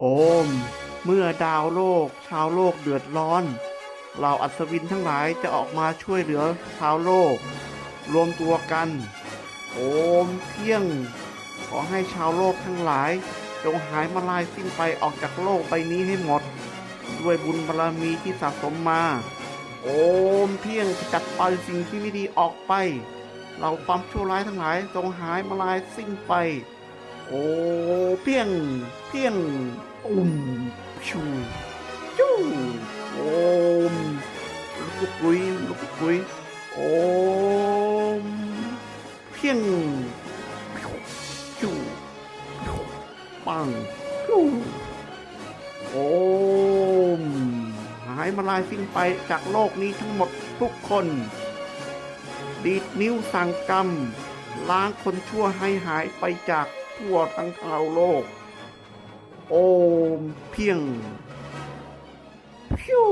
โอม เมื่อดาวโลก ชาวโลกเดือดร้อนเหล่าอัศวินทั้งหลายจะออกมาช่วยเหลือชาวโลก รวมตัวกัน โอมเพียง ขอให้ชาวโลกทั้งหลาย จงหายมาลายสิ้นไปออกจากโลกใบนี้ให้หมด ด้วยบุญบารมีที่สะสมมา โอมเพียงจัดปล่อยสิ่งที่ไม่ดีออกไปเราความชั่วร้ายทั้งหลายจงหายมาลายสิ้นไป โอเพียงเพียง อุ้มชูจูโอมลูกกุยลูกกุยโอมเพียงชูปังชูโอมหายมาลายสิ้นไปจากโลกนี้ทั้งหมดทุกคน ดีดนิ้วสั่งกรรม ล้างคนชั่วให้หายไปจากทั่วทั้งชาวโลก โอ มเพียงพิว